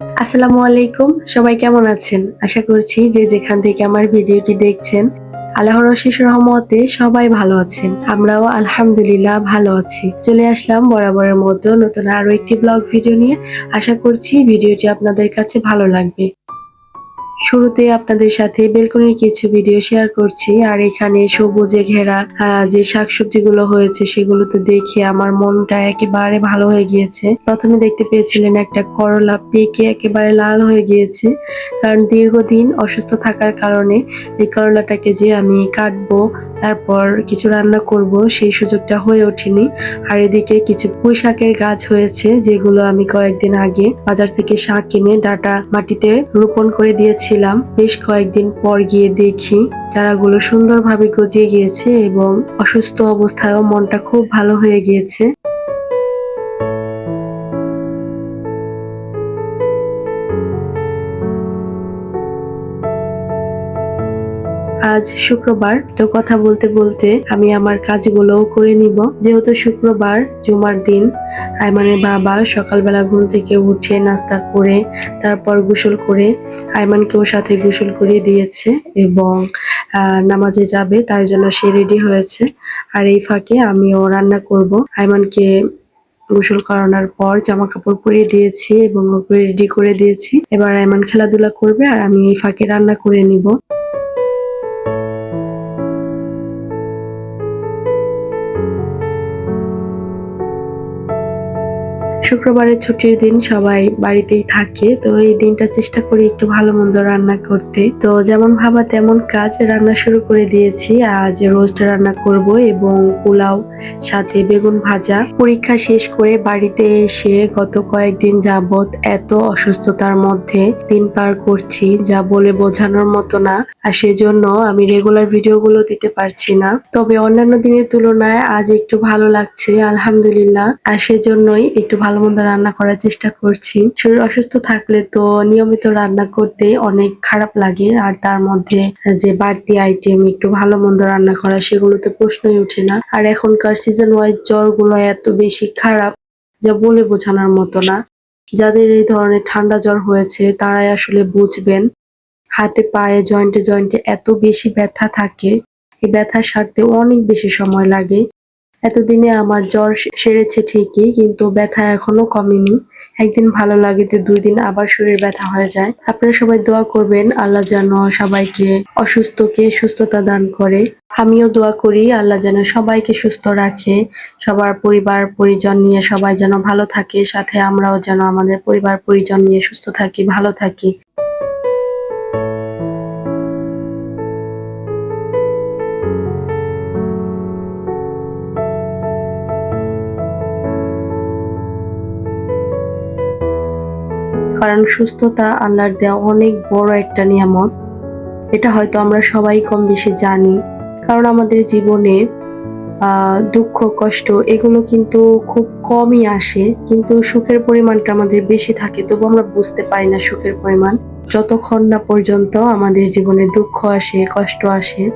আসসালামু আলাইকুম, সবাই কেমন আছেন? আশা করছি যে যেখান থেকে আমার ভিডিওটি দেখছেন, আল্লাহর রশিস রহমতে সবাই ভালো আছেন। আমরাও আলহামদুলিল্লাহ ভালো আছি। চলে আসলাম বরাবরের মতো নতুন আরও একটি ব্লগ ভিডিও নিয়ে। আশা করছি ভিডিওটি আপনাদের কাছে ভালো লাগবে। শুরুতে আপনাদের সাথে বেলকনির কিছু ভিডিও শেয়ার করছি, আর এখানে সবুজে ঘেরা যে শাকসবজিগুলো হয়েছে সেগুলোতে দেখে আমার মনটা একেবারে ভালো হয়ে গিয়েছে। প্রথমে দেখতে পেয়েছিলেন একটা করলা পেকে একেবারে লাল হয়ে গিয়েছে, কারণ দীর্ঘদিন অসুস্থ থাকার কারণে এই করলাটাকে যে আমি কাটবো, তারপর কিছু রান্না করব, সেই সুযোগটা হয়ে ওঠেনি। আর এদিকে কিছু পুঁই শাকের গাছ হয়েছে, যেগুলো আমি কয়েকদিন আগে বাজার থেকে শাক কিনে ডাটা মাটিতে রোপণ করে দিয়েছিলাম বেশ কয়েকদিন পর গিয়ে দেখি চারাগুলো সুন্দরভাবে গজিয়ে গিয়েছে এবং অসুস্থ অবস্থায়ও মনটা খুব ভালো হয়ে গিয়েছে। আজ শুক্রবার। তো কথা বলতে বলতে আমি আমার কাজগুলোও করে নিব। যেহেতু শুক্রবার, জুমার দিন আইমানের বাবা সকালবেলা ঘুম থেকে উঠে নাস্তা করে, তারপর গোসল করে আইমানকেও সাথে গোসল করিয়ে দিয়েছে এবং নামাজে যাবে, তার জন্য সে রেডি হয়েছে। আর এই ফাঁকে আমিও রান্না করব। আইমানকে গোসল করানোর পর জামা কাপড় পরিয়ে দিয়েছি এবং ওকে রেডি করে দিয়েছি। এবার আইমান খেলাধুলা করবে আর আমি এই ফাঁকে রান্না করে নিব। শুক্রবারের ছুটির দিন সবাই বাড়িতেই থাকে, তো এই দিনটা চেষ্টা করি একটু ভালো মন্দ রান্না করতে। তো যেমন ভাবা তেমন কাজ, রান্না শুরু করে দিয়েছি। আজ রোস্ট রান্না করব এবং পোলাও, সাথে বেগুন ভাজা। পরীক্ষা শেষ করে বাড়িতে এসে গত কয়েকদিন যাবত এত অসুস্থতার মধ্যে দিন পার করছি, যা বলে বোঝানোর মতো না। আর সেজন্য আমি রেগুলার ভিডিওগুলো দিতে পারছি না। তবে অন্যান্য দিনের তুলনায় আজ একটু ভালো লাগছে, আলহামদুলিল্লাহ। আর সেজন্যই একটু ভালো মন্দ রান্না করার চেষ্টা করছি। শরীর অসুস্থ থাকলে তো নিয়মিত রান্না করতে অনেক খারাপ লাগে। আর তার মধ্যে যে বাড়তি আইটেম একটু ভালো মন্দ রান্না করা, সেগুলো তো প্রশ্নই উঠে না। আর এখনকার সিজন ওয়াইজ জ্বরগুলো এত বেশি খারাপ যা বলে বোঝানোর মতো না। যাদের এই ধরনের ঠান্ডা জ্বর হয়েছে, তারাই আসলে বুঝবেন। হাতে পায়ে জয়েন্টে জয়েন্টে এত বেশি ব্যথা থাকে। এই ব্যথা সারতে অনেক বেশি সময় লাগে। এতদিনে আমার জ্বর সেরেছে ঠিকই, কিন্তু ব্যথা এখনও কমেনি। একদিন ভালো লাগে তো দুই দিন আবার শরীর ব্যথা হয়ে যায়। আপনারা সবাই দোয়া করবেন, আল্লাহ যেন সবাইকে অসুস্থকে সুস্থতা দান করে। আমিও দোয়া করি, আল্লাহ যেন সবাইকে সুস্থ রাখে। সবার পরিবার, পরিজন নিয়ে সবাই যেন ভালো থাকে, সাথে আমরাও যেন আমাদের পরিবার, পরিজন নিয়ে সুস্থ থাকি, ভালো থাকি। কারণ সুস্থতা আল্লাহর দেওয়া অনেক বড় একটা নিয়ামত। এটা হয়তো আমরা সবাই কম বেশি জানি। কারণ আমাদের জীবনে দুঃখ, কষ্ট, এগুলো কিন্তু খুব কমই আসে। কিন্তু সুখের পরিমাণটা আমাদের বেশি থাকে, তবু আমরা বুঝতে পারি না সুখের পরিমাণ। যতক্ষণ না পর্যন্ত আমাদের জীবনে দুঃখ আসে, কষ্ট আসে।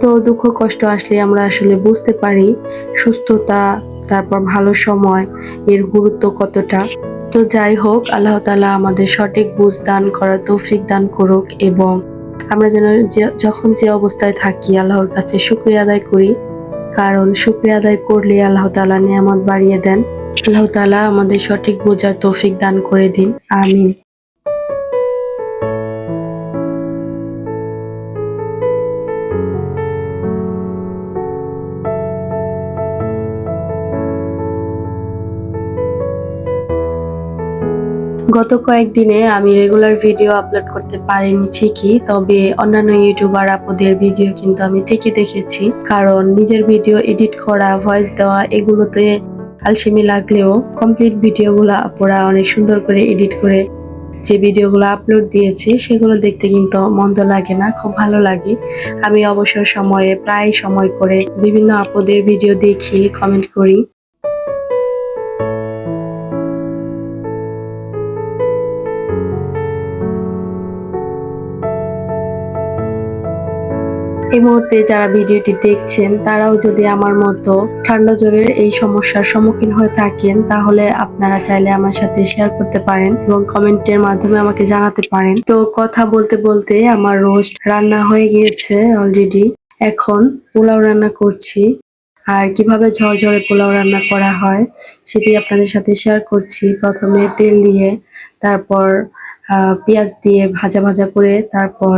তো দুঃখ, কষ্ট আসলে আমরা আসলে বুঝতে পারি সুস্থতা, তারপর ভালো সময়, এর গুরুত্ব কতটা। তো যাই হোক, আল্লাহ তালা আমাদের সঠিক বুঝ দান করার তৌফিক দান করুক এবং আমরা যেন যখন যে অবস্থায় থাকি, আল্লাহর কাছে শুক্রিয়া আদায় করি। কারণ শুক্রিয়া আদায় করলে আল্লাহ তালা নিয়ামত বাড়িয়ে দেন। আল্লাহ তালা আমাদের সঠিক বোঝার তৌফিক দান করে দিন। আমিন। গত কয়েকদিনে আমি রেগুলার ভিডিও আপলোড করতে পারিনি ঠিকই, তবে অন্যান্য ইউটিউবার আপুদের ভিডিও কিন্তু আমি ঠিকই দেখেছি। কারণ নিজের ভিডিও এডিট করা ভয়েস দেওয়া, এগুলোতে আলসেমি লাগলেও কমপ্লিট ভিডিওগুলো আপুরা অনেক সুন্দর করে এডিট করে যে ভিডিওগুলো আপলোড দিয়েছে, সেগুলো দেখতে কিন্তু মন্দ লাগে না, খুব ভালো লাগে। আমি অবসর সময়ে প্রায় সময় করে বিভিন্ন আপুদের ভিডিও দেখি কমেন্ট করি। এই মুহূর্তে যারা ভিডিওটি দেখছেন, তারাও যদি আমার মতো ঠান্ডা জ্বরের এই সমস্যার সম্মুখীন হয়ে থাকেন, তাহলে আপনারা চাইলে আমার সাথে শেয়ার করতে পারেন এবং কমেন্টের মাধ্যমে আমাকে জানাতে পারেন। তো কথা বলতে বলতে আমার রোস্ট রান্না হয়ে গিয়েছে অলরেডি এখন পোলাও রান্না করছি। আর কীভাবে ঝরঝরে পোলাও রান্না করা হয়, সেটি আপনাদের সাথে শেয়ার করছি। প্রথমে তেল দিয়ে, তারপর পেঁয়াজ দিয়ে ভাজা ভাজা করে, তারপর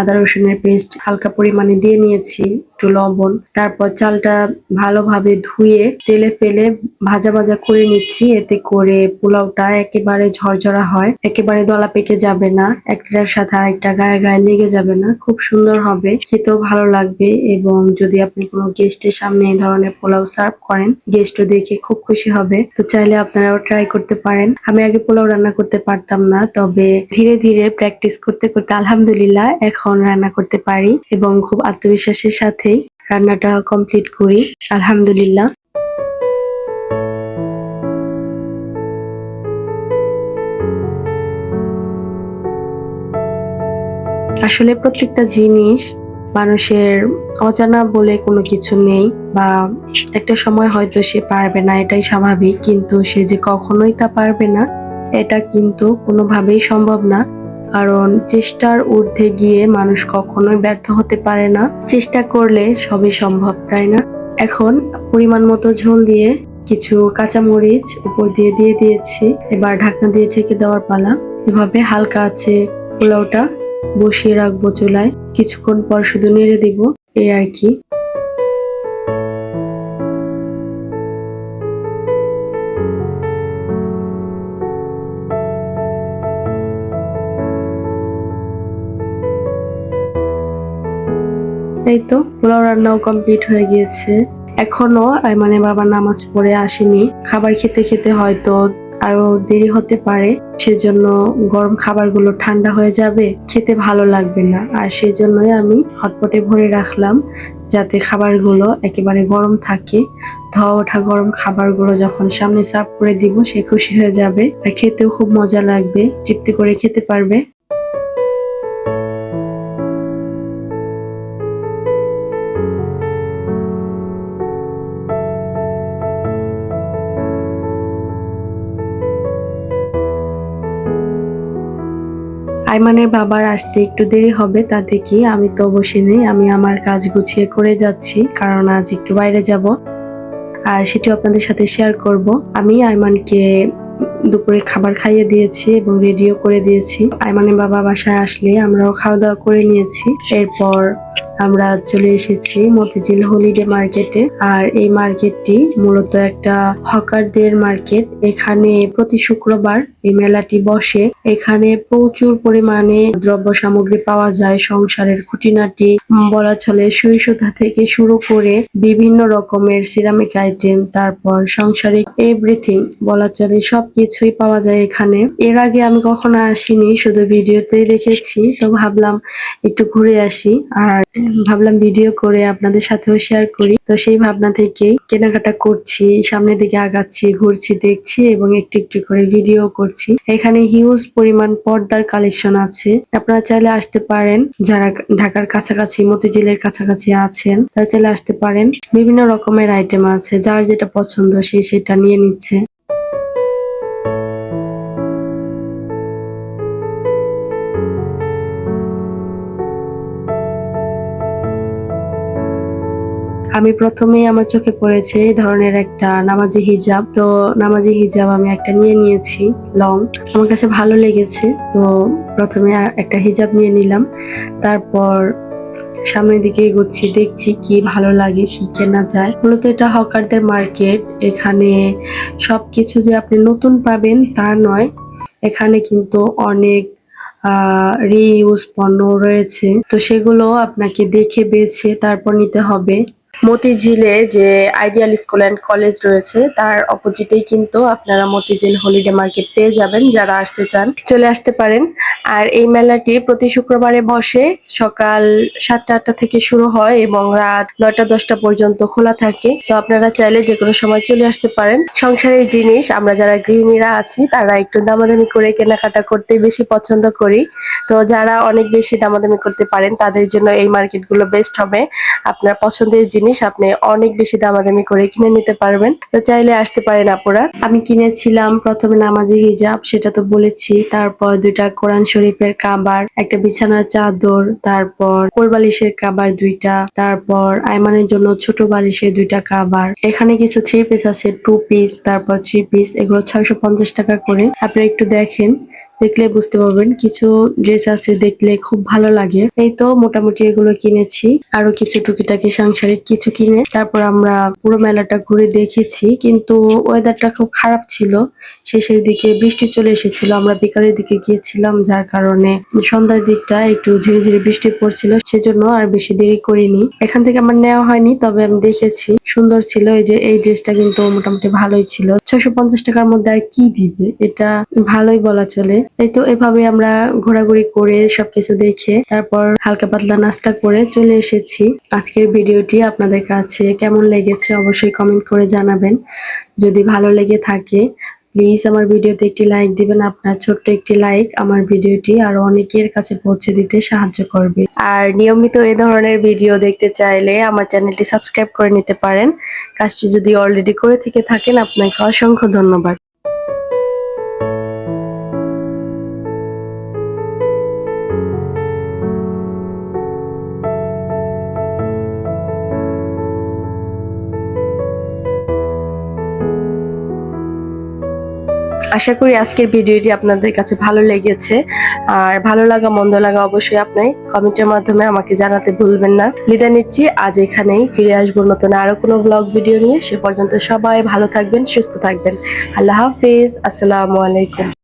আদা রসুনের পেস্ট হালকা পরিমাণে দিয়ে নিয়েছি, একটু লবণ। তারপর চালটা ভালোভাবে ধুয়ে তেলে ফেলে ভাজা ভাজা করে নিচ্ছি। এতে করে পোলাওটা একেবারে ঝরঝরা হয়। একেবারে দলা পেকে যাবে না। একটার সাথে আরেকটা গায়ে গায়ে লেগে যাবে না। খুব সুন্দর হবে। খেতেও ভালো লাগবে এবং যদি আপনি কোনো গেস্টের সামনে এই ধরনের পোলাও সার্ভ করেন, গেস্টও দেখে খুব খুশি হবে। তো চাইলে আপনারাও ট্রাই করতে পারেন। আমি আগে পোলাও রান্না করতে পারতাম না, তবে ধীরে ধীরে প্র্যাকটিস করতে করতে আলহামদুলিল্লাহ এখন রান্না করতে পারি এবং খুব আত্মবিশ্বাসের সাথেই রান্নাটা কমপ্লিট করি, আলহামদুলিল্লাহ। আসলে প্রত্যেকটা জিনিস মানুষের অজানা বলে কোনো কিছু নেই বা একটা সময় হয়তো সে পারবে না, এটাই স্বাভাবিক, কিন্তু সে যে কখনোই তা পারবে না, এটা কিন্তু কোনোভাবেই সম্ভব না। কারণ চেষ্টার ঊর্ধ্বে গিয়ে মানুষ কখনোই ব্যর্থ হতে পারে না। চেষ্টা করলে সবই সম্ভব, তাই না? এখন পরিমাণ মতো ঝোল দিয়ে কিছু কাঁচামরিচ উপর দিয়ে দিয়ে দিয়েছি। এবার ঢাকনা দিয়ে ঢেকে দেওয়ার পালা। এভাবে হালকা আছে পোলাওটা। বসিয়ে রাখব চুলায়। কিছুক্ষণ পর শুধু নেড়ে দিব, এই আর কি। এই তো, পোলাও রান্নাও কমপ্লিট হয়ে গিয়েছে। এখনও মানে বাবা নামাজ পড়ে আসেনি। খাবার খেতে খেতে হয়তো আরও দেরি হতে পারে, সেজন্য গরম খাবারগুলো ঠান্ডা হয়ে যাবে, খেতে ভালো লাগবে না। আর সেই জন্যই আমি হটপটে ভরে রাখলাম, যাতে খাবারগুলো একেবারে গরম থাকে। ধোয়া ওঠা গরম খাবারগুলো যখন সামনে সার্ভ করে দিব, সে খুশি হয়ে যাবে। আর খেতেও খুব মজা লাগবে, তৃপ্তি করে খেতে পারবে। আইমানের বাবার আসতে একটু দেরি হবে তাতে কি আমি তো বসে নেই, আমি আমার কাজ গুছিয়ে করে যাচ্ছি, কারণ আজ একটু বাইরে যাব। আর সেটি আপনাদের সাথে শেয়ার করব। আমি আইমানকে দুপুরে খাবার খাইয়ে দিয়েছি এবং রেডিও করে দিয়েছি। আইমানের বাবা বাসায় আসলে আমরাও খাওয়া দাওয়া করে নিয়েছি। এরপর আমরা চলে এসেছি মতিঝিল হলিডে মার্কেটে আর এই মার্কেটটি মূলত একটা হকারদের মার্কেট এখানে প্রতি শুক্রবার এই মেলাটি বসে। এখানে প্রচুর পরিমাণে দ্রব্য সামগ্রী পাওয়া যায়, সংসারের খুঁটিনাটি, বলা চলে সুই সুতা থেকে শুরু করে বিভিন্ন রকমের সিরামিক আইটেম তারপর সাংসারিক এভরিথিং বলা চলে সবকিছুই পাওয়া যায় এখানে। এর আগে আমি কখনো আসিনি, শুধু ভিডিওতে দেখেছি, তো ভাবলাম একটু ঘুরে আসি আর ভাবলাম ভিডিও করে আপনাদের সাথেও শেয়ার করি। তো সেই ভাবনা থেকেই কেনাকাটা করছি, সামনের দিকে আগাচ্ছি, ঘুরছি, দেখছি এবং একটু একটু করে ভিডিও করছি। এখানে হিউজ পরিমাণ পর্দার কালেকশন আছে। আপনারা চাইলে আসতে পারেন, যারা ঢাকার কাছাকাছি, মতিঝিলের কাছাকাছি আছেন, তারা চাইলে আসতে পারেন। বিভিন্ন রকমের আইটেম আছে, যার যেটা পছন্দ সে সেটা নিয়ে নিচ্ছে। আমি প্রথমেই আমার চোখে পড়েছে এই ধরনের একটা নামাজি হিজাব। তো নামাজি হিজাব আমি একটা নিয়ে নিয়েছি, লং। আমার কাছে ভালো লেগেছে, তো প্রথমে একটা হিজাব নিয়ে নিলাম। তারপর সামনের দিকে এগোচ্ছি, দেখছি কি ভালো লাগে, কি কেনা যায়। মূলত এটা হকারদের মার্কেট। এখানে সবকিছু যে আপনি নতুন পাবেন তা নয়। এখানে কিন্তু অনেক রিইউজ পণ্য রয়েছে। তো সেগুলো আপনাকে দেখে বেছে তারপর নিতে হবে। মতিঝিলে যে আইডিয়াল স্কুল অ্যান্ড কলেজ রয়েছে, তার অপোজিটেই কিন্তু আপনারা মতিঝিল হলিডে মার্কেট পেয়ে যাবেন যারা আসতে চান। চলে আসতে পারেন। আর এই মেলাটি প্রতি শুক্রবারে বসে সকাল সাতটা আটটা থেকে শুরু হয় এবং রাত নয়টা দশটা পর্যন্ত খোলা থাকে। তো আপনারা চাইলে যে কোনো সময় চলে আসতে পারেন। সংসারের জিনিস, আমরা যারা গৃহিণীরা আছি, তারা একটু দামাদামি করে কেনাকাটা করতে বেশি পছন্দ করি। তো যারা অনেক বেশি দামাদামি করতে পারেন, তাদের জন্য এই মার্কেটগুলো বেস্ট হবে। আপনার পছন্দের জিনিস আপনি অনেক বেশি দামাদামি করে কিনে নিতে পারবেন। তো চাইলে আসতে পারেন আপুরা। আমি কিনেছিলাম প্রথমে নামাজি হিজাব, সেটা তো বলেছি। তারপর দুইটা কোরআন শরীফের কাবার, একটা বিছানার চাদর, তারপর কোরবালিশের কাবার দুইটা, তারপর আইমানের জন্য ছোট বালিশের দুইটা কাবার। এখানে কিছু থ্রি পিস আছে টু পিস তারপর থ্রি পিস এগুলো ছয়শো পঞ্চাশ টাকা করে। আপনারা একটু দেখেন। দেখলে বুঝতে পারবেন, কিছু ড্রেস আছে দেখলে খুব ভালো লাগে। এই তো মোটামুটি এগুলো কিনেছি, আরও কিছু টুকিটাকি সাংসারিক কিছু কিনে, তারপর আমরা পুরো মেলাটা ঘুরে দেখেছি, কিন্তু ওয়েদারটা খুব খারাপ ছিল। শেষের দিকে বৃষ্টি চলে এসেছিল, আমরা বিকালের দিকে গিয়েছিলাম, যার কারণে সন্ধ্যার দিকটা একটু ঝিরে ঝিরে বৃষ্টি পড়ছিল, সেজন্য আর বেশি দেরি করিনি। এখান থেকে আমার নেওয়া হয়নি, তবে আমি দেখেছি, সুন্দর ছিল এই যে এই ড্রেসটা কিন্তু মোটামুটি ভালোই ছিল। পঞ্চাশ টাকার মধ্যে আর কি দিবে, এটা ভালোই বলা চলে। এই তো এভাবে আমরা ঘোরাঘুরি করে সবকিছু দেখে তারপর হালকা পাতলা নাস্তা করে চলে এসেছি। আজকের ভিডিওটি আপনাদের কাছে কেমন লেগেছে অবশ্যই কমেন্ট করে জানাবেন। যদি ভালো লেগে থাকে প্লিজ আমার ভিডিওতে একটি লাইক দিবেন, আপনার ছোট্ট একটি লাইক আমার ভিডিওটি আরও অনেকের কাছে পৌঁছে দিতে সাহায্য করবে। আর নিয়মিত এ ধরনের ভিডিও দেখতে চাইলে আমার চ্যানেলটি সাবস্ক্রাইব করে নিতে পারেন। কাজটি যদি অলরেডি করে থেকে থাকেন, আপনাকে অসংখ্য ধন্যবাদ। আশা করি আজকের ভিডিওটি আপনাদের কাছে ভালো লেগেছে। আর ভালো লাগা, মন্দ লাগা অবশ্যই আপনি কমেন্টের মাধ্যমে আমাকে জানাতে ভুলবেন না। বিদায় নিচ্ছি, আজ এখানেই ফিরে আসব নতুন আরও কোনো ব্লগ ভিডিও নিয়ে। সে পর্যন্ত সবাই ভালো থাকবেন, সুস্থ থাকবেন। আল্লাহ হাফিজ, আসসালামু আলাইকুম।